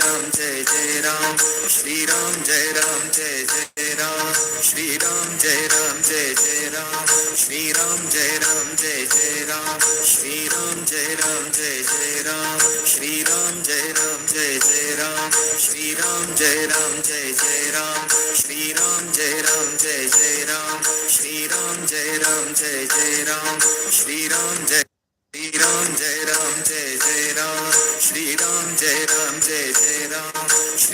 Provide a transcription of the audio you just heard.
Ram Jai Jai Ram Shri Ram Jai Ram Jai Jai Ram Shri Ram Jai Ram Jai Jai Ram Shri Ram Jai Ram Jai Jai Ram Shri Ram Jai Ram Jai Jai Ram Shri Ram Jai Ram Jai Jai Ram Shri Ram Jai Ram Jai Jai Ram Shri Ram Jai Ram Jai Jai Ram Shri Ram Jai Ram Jai Jai Ram Shri Ram Jai Shri Ram Jai Ram Jai Jai Ram